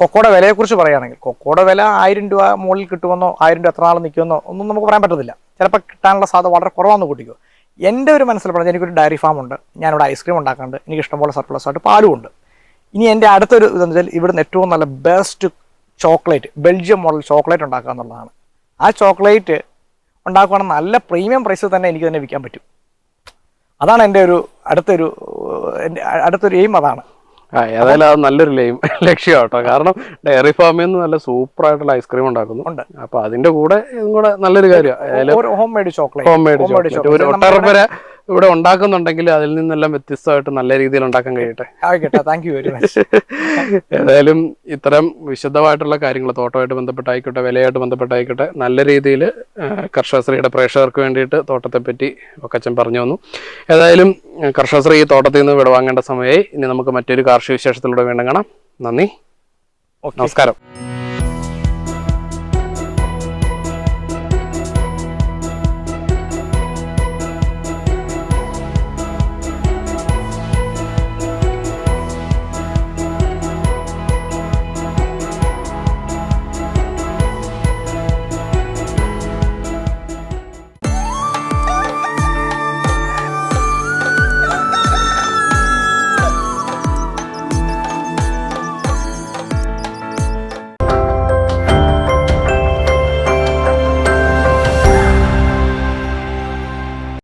കൊക്കോടെ വിലയെക്കുറിച്ച് പറയുകയാണെങ്കിൽ കൊക്കോടെ വില ആയിരം രൂപ മുകളിൽ കിട്ടുമെന്നോ ആയിരം രൂപ എത്ര നാൾ നിൽക്കുമെന്നോ ഒന്നും നമുക്ക് പറയാൻ പറ്റത്തില്ല. ചിലപ്പോൾ കിട്ടാനുള്ള സാധ്യത വളരെ കുറവാന്ന് കൂട്ടിക്കോ. എന്റെ ഒരു മനസ്സിൽ പറഞ്ഞാൽ എനിക്കൊരു ഡയറി ഫാം ഉണ്ട് ഞാനിവിടെ ഐസ്ക്രീം ഉണ്ടാക്കാറുണ്ട് എനിക്ക് ഇഷ്ടംപോലെ സർപ്ലസ് ആയിട്ട് പാലും ഉണ്ട് ഇനി എന്റെ അടുത്തൊരു ഇതെന്ന് വെച്ചാൽ ഇവിടുന്ന് ഏറ്റവും നല്ല best chocolate Belgium model chocolate ഉണ്ടാക്കുക എന്നുള്ളതാണ്. ആ ചോക്ലേറ്റ് ഉണ്ടാക്കുകയാണെങ്കിൽ നല്ല പ്രീമിയം പ്രൈസിൽ തന്നെ എനിക്ക് തന്നെ വിൽക്കാൻ പറ്റും. അതാണ് എന്റെ ഒരു അടുത്തൊരു എന്റെ അടുത്തൊരു എയിം അതാണ്. ഏതായാലും അത് നല്ലൊരു ലക്ഷ്യം കേട്ടോ കാരണം ഡയറി ഫാമിൽ നിന്ന് നല്ല സൂപ്പർ ആയിട്ടുള്ള ഐസ്ക്രീം ഉണ്ടാക്കുന്നു. ഉണ്ട്. അപ്പൊ അതിന്റെ കൂടെ ഇതും കൂടെ നല്ലൊരു കാര്യമാണ്. Home made chocolate home made chocolate ഒരു chocolate. ഇവിടെ ഉണ്ടാക്കുന്നുണ്ടെങ്കിൽ അതിൽ നിന്നെല്ലാം വ്യത്യസ്തമായിട്ട് നല്ല രീതിയിൽ ഉണ്ടാക്കാൻ കഴിയട്ടെ. ആയിക്കോട്ടെ താങ്ക് യു വെരി മച്ച് ഏതായാലും ഇത്തരം വിശദമായിട്ടുള്ള കാര്യങ്ങൾ തോട്ടമായിട്ട് ബന്ധപ്പെട്ടായിക്കോട്ടെ വിലയായിട്ട് ബന്ധപ്പെട്ടായിക്കോട്ടെ നല്ല രീതിയിൽ കർഷകശ്രീയുടെ പ്രേക്ഷകർക്ക് വേണ്ടിയിട്ട് തോട്ടത്തെ പറ്റി ഒക്കച്ചൻ പറഞ്ഞു വന്നു ഏതായാലും കർഷകശ്രീ ഈ തോട്ടത്തിൽ നിന്ന് വിടവാങ്ങേണ്ട സമയമായി. ഇനി നമുക്ക് മറ്റൊരു കാർഷിക വിശേഷത്തിലൂടെ വീണ്ടും കാണാം. നന്ദി. നമസ്കാരം.